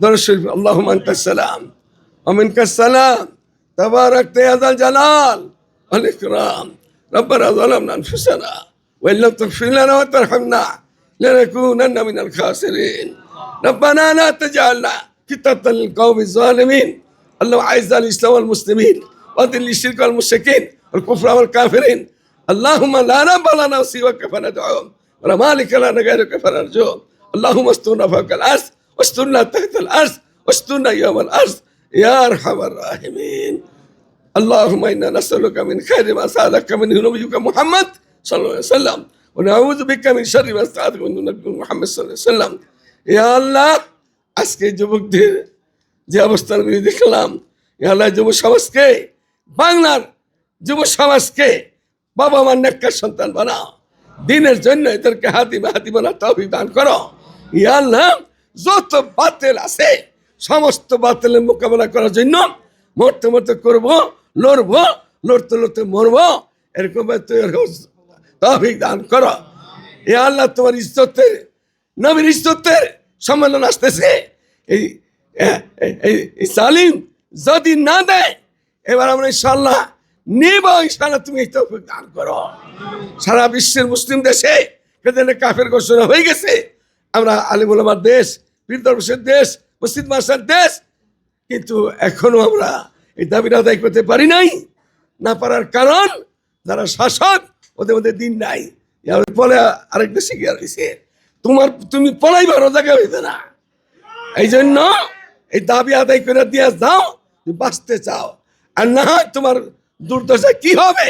درشف اللهم انت السلام. ومنك السلام. تبارك يا ذا الجلال. والاكرام ربنا ظلمنا انفسنا وان لم تغفر لنا وترحمنا لنكونن من الخاسرين. ربنا لا تجعلنا فتنة للقوم الظالمين. اللهم اعز الاسلام والمسلمين واذل الشرك والمشركين الكفر والكافرين. اللهم لا نبى لنا سواك فندعوهم. ولا مالك لنا غيرك فنرجوهم. اللهم استرنا فوق الاسر واسترنا تحت الارض واسترنا يوم الارض يا ارحم الراحمين اللهم انا نسالك من خير ما سالك منه نبيك محمد صلى الله عليه وسلم ونعوذ بك من شر ما استعاذك منه نبيك محمد صلى الله عليه وسلم يا الله আজকে যুবকদের যে অবস্থান আমি দেখলাম ইয়া আল্লাহ যুব সমাজকে বাংলার যুব সমাজকে বাবা মার নেককার সন্তান বানাও দিনের জন্য এদেরকে হাতিমে হাতি বানা তৌফিক দান করো ইয়া আল্লাহ যত বাতিল আছে, সমস্ত বাতিলের মোকাবেলা করার জন্য মরতে মরতে করব, লড়বো, লড়তে লড়তে মরবো, এরকম তৌফিক দান করো। এ আল্লাহ তোমার ইজ্জতের, নবীর ইজ্জতের সম্মেলন আসতেছে। এই সালিম যদি না দেয়, এবার আমরা ইনশাল্লাহ নিব ইনশাল্লাহ তুমি এই তৌফিক দান করো। সারা বিশ্বের মুসলিম দেশে কাফের ঘোষণা হয়ে গেছে। আমরা আলিমুলামার দেশ পীর দরবেশের দেশ, মসজিদ মাসার দেশ। কিন্তু এখনও আমরা এই দাবির আদায় করতে পারি নাই, না পারার কারণ যারা শাসক, ওদের মধ্যে দিন নাই। ফলে আরেক দেশে গিয়ে রয়েছে। তোমার, তুমি ভালো জায়গা হইতে না। এই জন্য এই দাবি আদায় করে দিয়ে যাও বাঁচতে চাও। আর না হয় তোমার দুর্দশা কি হবে?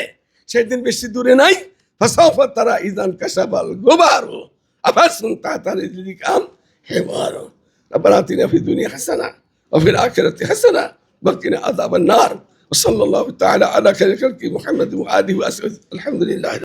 সেদিন বেশি দূরে নাই। ফাসাউফা তারা ইজান কাসাবাল গোবারো। أبحثهم تعترض رجليك أم حمار. ربنا أعطينا في الدنيا حسنة وفي الآخرة حسنة. وقنا عذاب النار. وصلى الله تعالى على خير خلق محمد وآله وأسعد الحمد لله.